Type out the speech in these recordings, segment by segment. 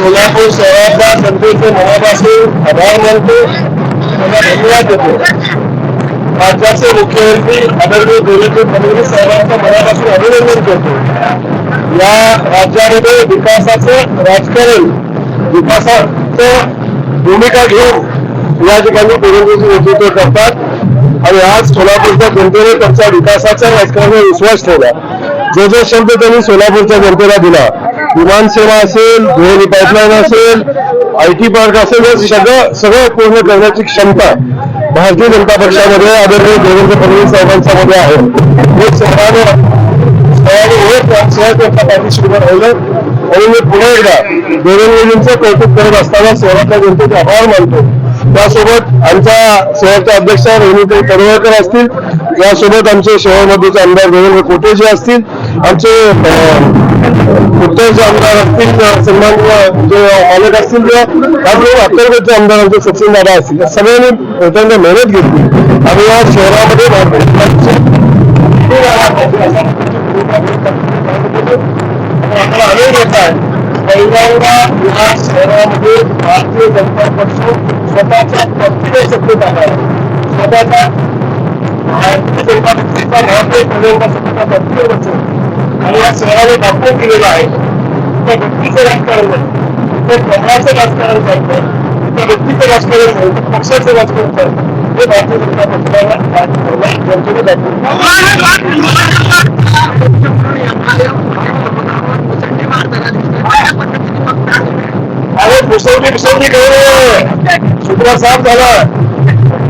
सोलापूर शहरातल्या जनतेचे मनापासून आभार मानतो त्यांना धन्यवाद देतो राज्याचे मुख्यमंत्री आदरणीय देवेंद्र फडणवीस साहेबांचं मनापासून अभिनंदन करतो या राज्यामध्ये विकासाचं राजकारण विकासाचं भूमिका घेऊन या ठिकाणी देवेंद्रजी नेतृत्व करतात. आणि आज सोलापूरच्या जनतेने त्यांच्या विकासाच्या राजकारणावर विश्वास ठेवला जो जो शब्द त्यांनी सोलापूरच्या जनतेला दिला विमानसेवा असेल धुळेली पाईपलाईन असेल आय टी पार्क असेल हे सगळं सगळं पूर्ण करण्याची क्षमता भारतीय जनता पक्षामध्ये आदरणीय देवेंद्र फडणवीस साहेबांच्या मध्ये आहे. हे शहरानं शहराने पाठीशी उभं राहिलं. म्हणून मी पुन्हा एकदा देवेंद्रजींचं कौतुक करत असताना शहरातल्या जनतेचे आभार मानतो. त्यासोबत आमच्या शहरच्या अध्यक्ष रेणुताई तडवळकर असतील. यासोबत आमचे शहरमध्येचे आमदार देवेंद्र कोटेजी असतील. आमचे उत्तरचे आमदार असतील अं, जे मालक असतील किंवा त्याचबरोबर अंतर्गतचे आमदार आमचे सचिन दादा असतील या सगळ्यांनी त्यांना मेहनत घेतली. आणि या शहरामध्ये आम्हाला आनंद आहे पहिल्यांदा या शहरामध्ये भारतीय जनता पक्ष स्वतःच्या पक्षीय सत्तेत आला आहे स्वतःच्या भारतीय जनता पक्षाचा भारतीय पहिल्यांदा स्वतःचा पक्षीय पक्ष आणि या शहराने दाखवून दिलेलं आहे. त्या व्यक्तीचं राजकारण नाही त्या कमळाचं राजकारण चालतं त्या व्यक्तीचं राजकारण नाही तर पक्षाचं राजकारण चालतं हे भारतीय जनता पक्षाला जनतेने दाखवून अरे मुसळणी मुसळणी करू शुक्र साफ झाला.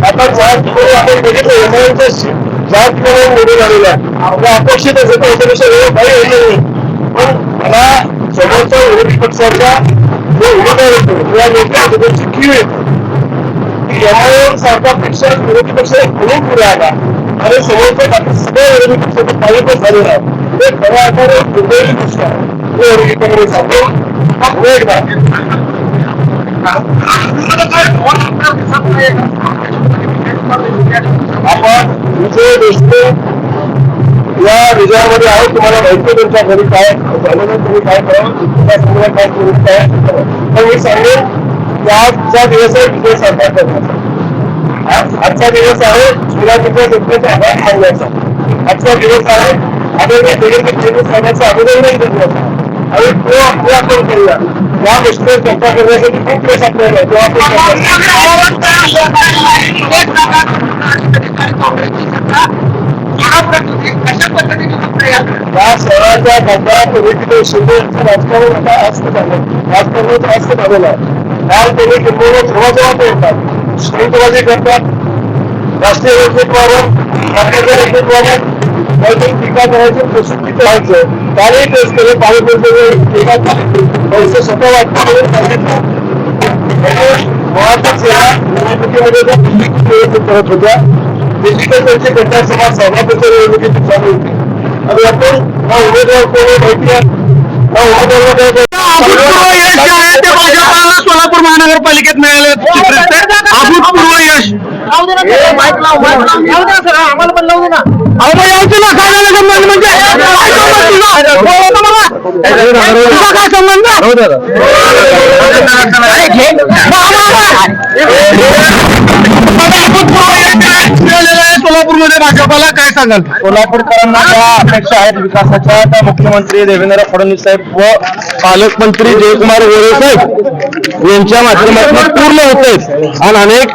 आता जात करून आपण बघितलं एमआयएमचा जात करून निवडून आलेला आहे आपल्या अपेक्षितच होतं याच्यापेक्षा वेळ काही होईल नाही. पण मला समोरच्या विरोधी पक्षाचा जो उमेदवार होतो या लोकांची कीव येते की एमआयएम सारख्या पेक्षा विरोधी पक्ष म्हणून पुढे आला आणि समोरच्या बाकी सगळ्या विरोधी पक्षाचं पाणी पण झालेलं आहे. ते खऱ्या अर्थाने दुर्दैवी गोष्ट आहे. हे विरोधी काँग्रेस आपण पुन्हा एकदा आपण विजय देशमुख या विजयामध्ये आहे तुम्हाला माहिती आहे तुमच्या घरी काय झालं तुम्ही काय करावं त्या संदर्भात काय करू काय पण मी सांगेन की आजचा दिवस आहे विजय साजरा करण्याचा. आज आजचा दिवस आहे सोलापूरच्या जनतेचा आभार मानण्याचा आजचा दिवस आहे आदरणीय देवेंद्र फडणवीस साहेबांचं अभिनंदन करण्याचा. आणि तो आपल्या आपण करूया या गोष्टीवर चर्चा करण्यासाठी खूप वेळ आपल्याला आहे. आपण या शहराच्या खासदार पद्धतीने शिंदे यांचं राजकारण आता अस्त झालं राजकारणाचं अस्त झालेलं आहे काल त्यांनी किंबहुना जवळजवळ येतात स्त्रीतवादी करतात राष्ट्रीय नेतृत्वावर राज्याच्या नेतृत्वावर काहीतरी टीका करायची प्रसिद्धी करायचं त्यावेळी तेच केले पाणी टीका पैसे स्वतः वाटतं सांगितलं मुळातच या निवडणुकीमध्ये ज्या निवडणूक करत होत्या डिजिटल त्यांची घटना समाज सभापतीच्या निवडणुकीची चालू होती आणि आपण हा उमेदवार कोण आहे माहिती आहे हा उमेदवार अभूतपूर्व यश जे आहे ते भाजपाला सोलापूर महानगरपालिकेत मिळालं. अभूतपूर्व यश अहो मग यायचं ना काय झालं संबंध म्हणजे काय संबंध तुझा? तुझा काय संबंध भाजपाला काय सांगाल? सोलापूरकरांना ज्या अपेक्षा आहेत विकासाच्या त्या मुख्यमंत्री देवेंद्र फडणवीस साहेब व पालकमंत्री जयकुमार गोरे साहेब यांच्या माध्यमातून पूर्ण होते आणि अनेक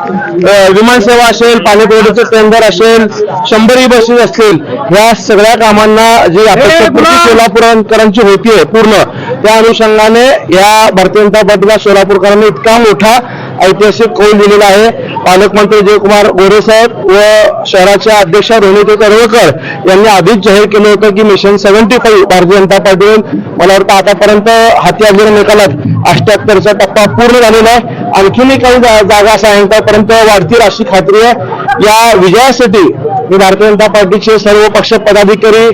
विमानसेवा असेल पाणी पुरवठ्याचं टेंडर असेल शंभरी बसेस असतील या सगळ्या कामांना जी अपेक्षा पूर्ती सोलापूरकरांची होतीये पूर्ण. त्या अनुषंगाने या भारतीय जनता पार्टीला सोलापूरकरांनी इतका मोठा ऐतिहासिक कौल दिलेला आहे. पालकमंत्री जयकुमार गोरे साहेब व शहराच्या अध्यक्ष रोहिणी करवकर यांनी आधीच जाहीर केलं होतं की mission seventy five Bharatiya Janata पार्टीकडून मला वाटतं आतापर्यंत हाती आलेल्या निकालात अठ्याहत्तरचा टप्पा पूर्ण झालेला आहे. आणखीनही काही जागा सायंकाळपर्यंत वाढतील अशी खात्री आहे. या विजयासाठी मी भारतीय जनता पार्टीचे सर्व पक्ष पदाधिकारी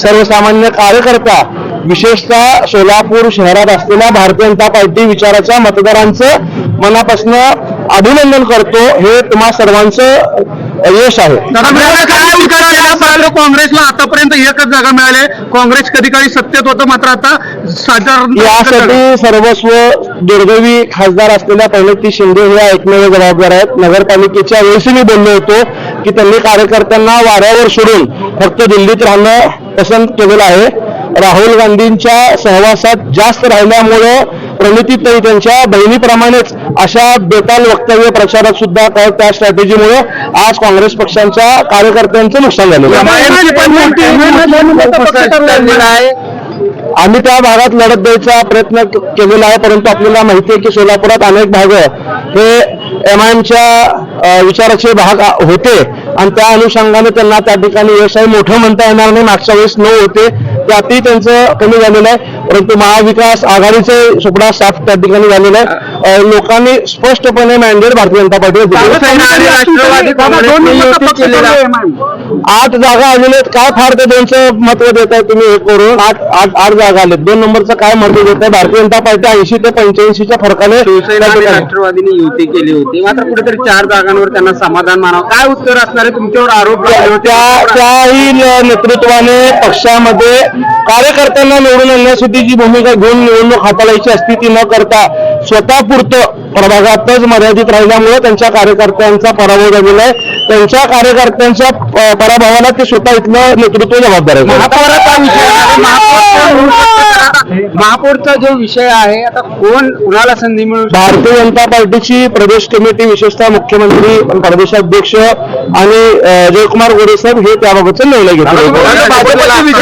सर्वसामान्य कार्यकर्ता विशेषतः सोलापूर शहरात असलेल्या भारतीय जनता पार्टी विचाराच्या मतदारांचं मनापासून अभिनंदन करतो. हे तुम्हा सर्वांचं यश आहे. काँग्रेसला आतापर्यंत एकच जागा मिळाली. आहे. काँग्रेस कधी काळी सत्तेत होतं मात्र आता साधारण यासाठी सर्वस्व दुर्दैवी खासदार असलेल्या प्रणिती शिंदे हे एकमेव जबाबदार आहेत. नगरपालिकेच्या वेळेस मी बोललो होतो की त्यांनी कार्यकर्त्यांना वाऱ्यावर सोडून फक्त दिल्लीत राहणं पसंत केलेलं आहे. राहुल गांधींच्या सहवासात जास्त राहिल्यामुळं प्रणितीताई त्यांच्या बहिणीप्रमाणेच अशा बेताल वक्तव्य प्रचारात सुद्धा काय त्या स्ट्रॅटेजीमुळे आज काँग्रेस पक्षांच्या कार्यकर्त्यांचं नुकसान आहे. आम्ही त्या भागात लढत द्यायचा प्रयत्न क- केलेला आहे परंतु आपल्याला माहिती आहे की सोलापुरात अनेक भाग हे एम आय एमच्या विचाराचे भाग होते. आणि त्या अनुषंगाने त्यांना त्या ठिकाणी व्यवसाय मोठं म्हणता येणार नाही. मागच्या वेळेस नऊ होते. त्यातही त्यांचं कमी झालेलं आहे. परंतु महाविकास आघाडीचे सुपडा साफ त्या ठिकाणी झालेलं आहे. लोकांनी स्पष्टपणे मॅन्डेट भारतीय जनता पार्टीला केलेला आठ जागा आलेल्या आहेत. काय फार ते दोनचं महत्त्व देत आहे तुम्ही हे करून? आठ आठ आठ जागा आलेत. दोन नंबरचं काय महत्त्व देत आहे? भारतीय जनता पार्टी ऐंशी ते पंच्याऐंशीच्या फरकाने राष्ट्रवादीने युती केली होती. मात्र कुठेतरी चार जागांवर त्यांना समाधान मानावं. काय उत्तर असणार आहे तुमच्यावर आरोप लागले होते. त्या त्याही न- नेतृत्वाने पक्षामध्ये कार्यकर्त्यांना निवडून आणण्यासाठी जी भूमिका घेऊन निवडणूक हाताळायची असती ती न करता स्वतःपुरतं प्रभागातच मर्यादित राहिल्यामुळे त्यांच्या कार्यकर्त्यांचा पराभव झालेला आहे. त्यांच्या कार्यकर्त्यांच्या पराभवाला ते स्वतः इथलं नेतृत्व जबाबदार आहे. महापौराचा विषय आहे. महापौरचा जो विषय आहे आता कोण कुणाला संधी मिळू? भारतीय जनता पार्टीची प्रदेश कमिटी विशेषतः मुख्यमंत्री प्रदेशाध्यक्ष आणि जयकुमार गोरे साहेब हे त्याबाबतचा निर्णय घेतले